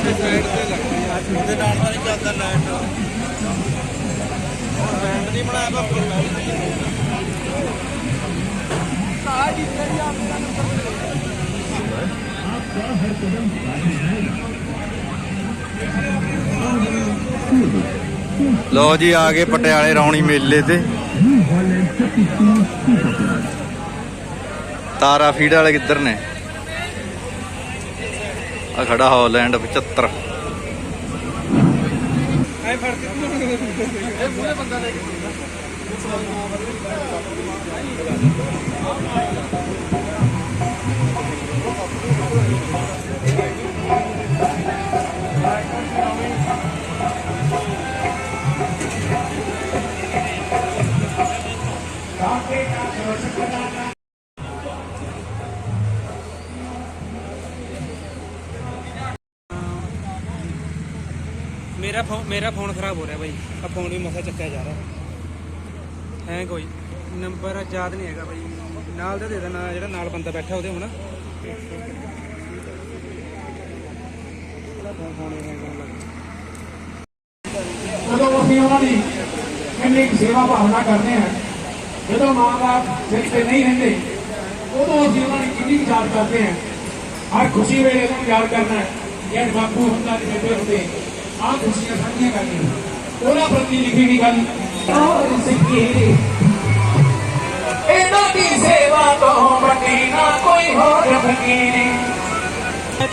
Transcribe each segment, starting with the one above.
ਉਹਦੇ ਨਾਲ ਤਾਂ ਨਹੀਂ ਚੱਲਦਾ ਲਾਈਟ ਬੈਂਡ ਨਹੀਂ ਬਣਾਇਆ ਤਾਂ ਲੋ ਜੀ, ਆ ਗਏ ਪਟਿਆਲੇ ਰੌਣੀ ਮੇਲੇ ਤੇ। ਤਾਰਾ ਫੀਡ ਵਾਲੇ ਕਿੱਧਰ ਨੇ? ਆ ਖੜਾ ਹਾਲੈਂਡ 75 ਐ ਫੜ ਕੇ ਇਹ ਪੂਰੇ ਬੰਦਾ ਲੈ ਕੇ ਮੇਰਾ ਫੋਨ ਮੇਰਾ ਫੋਨ ਖਰਾਬ ਹੋ ਰਿਹਾ ਬਾਈ। ਆ ਫੋਨ ਵੀ ਮਸਾ ਚੱਕਿਆ ਜਾ ਰਿਹਾ। ਹੈ ਕੋਈ ਨੰਬਰ ਯਾਦ ਨਹੀਂ ਹੈਗਾ ਬਾਈ। ਨਾਲ ਦਾ ਦੇ ਦੇਣਾ, ਜਿਹੜਾ ਨਾਲ ਬੰਦਾ ਬੈਠਾ ਉਹਦੇ ਹੁਣ। ਜਦੋਂ ਅਸੀਂ ਉਹਨਾਂ ਦੀ ਇੰਨੀ ਸੇਵਾ ਭਾਵਨਾ ਕਰਦੇ ਹਾਂ, ਜਦੋਂ ਮਾਂ ਬਾਪ ਸਿਰ ਤੇ ਨਹੀਂ ਰਹਿੰਦੇ, ਉਦੋਂ ਅਸੀਂ ਉਹਨਾਂ ਦੀ ਕਿੰਨੀ ਯਾਦ ਕਰਦੇ ਹਾਂ। ਹਰ ਖੁਸ਼ੀ ਵੇਲੇ ਉਹਨਾਂ ਨੂੰ ਯਾਦ ਕਰਨਾ ਹੈ, ਜਦ ਬਾਪੂ ਹੁੰਦਾ ਤੇ ਬੇਬੇ ਹੁੰਦੇ। ਆਹ ਖੁਸ਼ੀਆਂ ਸਾਂਝੀਆਂ ਕਰਨੀਆਂ। ਉਹਨਾਂ ਪ੍ਰਤੀ ਲਿਖੀ ਗਈ ਗੱਲ। ਔਰ ਸਿੱਖੀ ਇਹਨਾਂ ਦੀ ਸੇਵਾ ਤੋਂ ਵੱਡੀ ਨਾ ਕੋਈ ਹੋਰ ਫਕੀਰੀ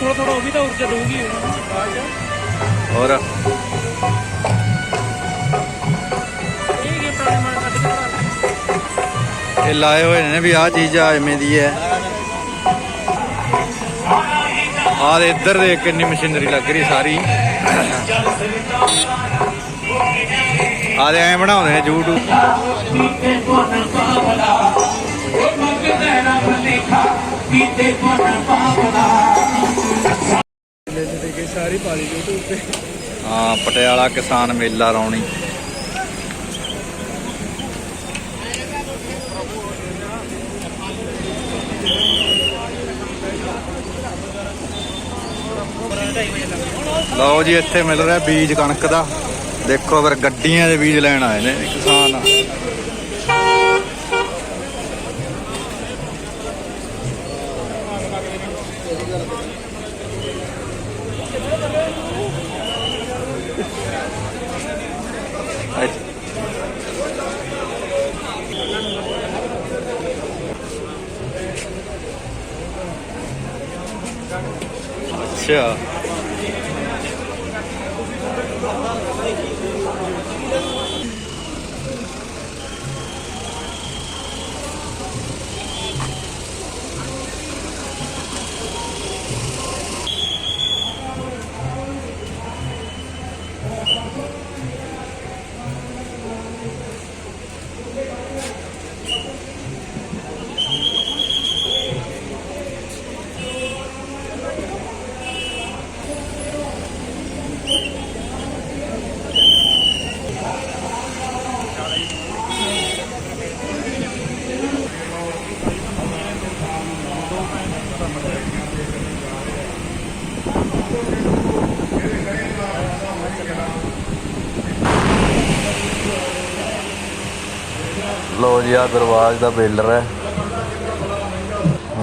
ਥੋੜਾ ਥੋੜਾ ਉਹ ਵੀ ਤਾਂ ਦਊਗੀ। ਹੋਰ? ਇਹ ਲਾਏ ਹੋਏ ਨੇ ਵੀ ਆਹ ਚੀਜ਼ ਆ ਐਵੇਂ ਦੀ ਹੈ। ਆਹ ਦੇ ਇੱਧਰ ਦੇ ਕਿੰਨੀ ਮਸ਼ੀਨਰੀ ਲੱਗ ਰਹੀ ਸਾਰੀ। ਆਹ ਦੇ ਐਂ ਬਣਾਉਂਦੇ ਨੇ YouTube ਸਾਰੀ ਪਾਲੀ YouTube ਤੇ। ਹਾਂ ਪਟਿਆਲਾ ਕਿਸਾਨ ਮੇਲਾ ਰੌਣੀ। ਲਓ ਜੀ, ਇੱਥੇ ਮਿਲ ਰਿਹਾ ਬੀਜ ਕਣਕ ਦਾ। ਦੇਖੋ ਫਿਰ ਗੱਡੀਆਂ ਦੇ ਬੀਜ ਲੈਣ ਆਏ ਨੇ, ਕਿਸਾਨ। ਅੱਛਾ। ਲੋ ਜੀ ਆ ਦਰਵਾਜ਼ ਦਾ ਬੇਲਰ ਹੈ।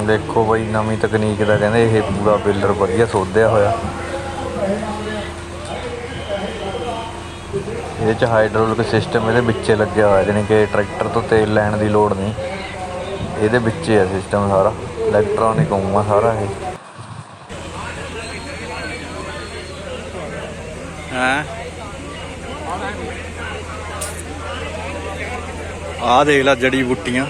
ਦੇਖੋ ਬਈ, ਨਵੀਂ ਤਕਨੀਕ ਦਾ ਕਹਿੰਦੇ ਇਹ ਪੂਰਾ ਬੇਲਰ ਵਧੀਆ ਸੋਧਿਆ ਹੋਇਆ। ਇਹਦੇ ਚ ਹਾਈਡ੍ਰੋਲਿਕ ਸਿਸਟਮ ਇਹਦੇ ਵਿੱਚ ਲੱਗਿਆ ਹੋਇਆ, ਜਾਣੀ ਕਿ ਟਰੈਕਟਰ ਤੋਂ ਤੇਲ ਲੈਣ ਦੀ ਲੋੜ ਨਹੀਂ। ਇਹਦੇ ਵਿੱਚ ਹੈ ਸਿਸਟਮ ਸਾਰਾ ਇਲੈਕਟ੍ਰੋਨਿਕ ਹੋਊਗਾ ਸਾਰਾ ਇਹ। ਹਾਂ? ਆਹ ਦੇਖ ਲੈ ਜੜੀ ਬੂਟੀਆਂ।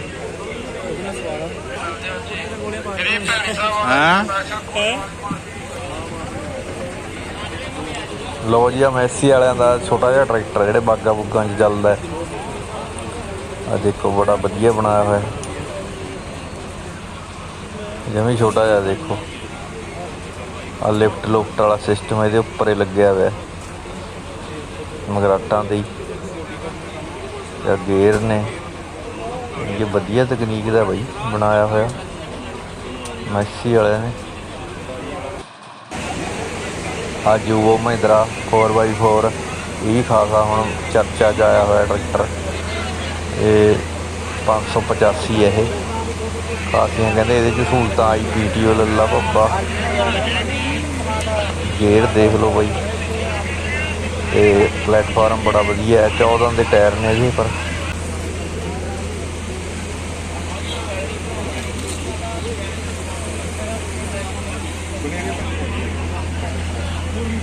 ਹਾਂ? ਲੋ ਜੀ ਆ ਮੈਸੀ ਵਾਲਿਆਂ ਦਾ ਛੋਟਾ ਜਿਹਾ ਟਰੈਕਟਰ ਜਿਹੜੇ ਬਾਗਾ ਬੁੱਗਾਂ 'ਚ ਚੱਲਦਾ ਆ ਦੇਖੋ, ਬੜਾ ਵਧੀਆ ਬਣਾਇਆ ਹੋਇਆ ਜਿਵੇਂ ਛੋਟਾ ਜਿਹਾ ਦੇਖੋ। ਆ ਲਿਫਟ ਲੁਫਟ ਵਾਲਾ ਸਿਸਟਮ ਇਹਦੇ ਉੱਪਰ ਹੀ ਲੱਗਿਆ ਹੋਇਆ ਮਗਰਾਟਾਂ ਦੇ। ਜਾਂ ਗੇਅਰ ਨੇ। ਇਹ ਵਧੀਆ ਤਕਨੀਕ ਦਾ ਬਈ, ਬਣਾਇਆ ਹੋਇਆ। ਮੈਸੀ ਵਾਲਿਆਂ ਨੇ। ਆ ਜੂਵੋ ਮਹਿੰਦਰਾ 4x4 ਇਹ ਵੀ ਖਾਸਾ ਹੁਣ ਚਰਚਾ 'ਚ ਆਇਆ ਹੋਇਆ ਟਰੈਕਟਰ ਇਹ 585 ਹੈ ਇਹ। ਖਾਸੀਆਂ ਕਹਿੰਦੇ ਇਹਦੇ 'ਚ ਸਹੂਲਤਾਂ, ਆਈ ਪੀਟੀਓ ਲੱਲਾ ਬੱਬਾ। ਗੇਅਰ ਦੇਖ ਲਓ ਬਾਈ। ਤੇ ਪਲੇਟਫਾਰਮ ਬੜਾ ਵਧੀਆ ਹੈ 14 ਦੇ ਟਾਇਰ ਨੇ ਇਹਦੇ ਪਰ।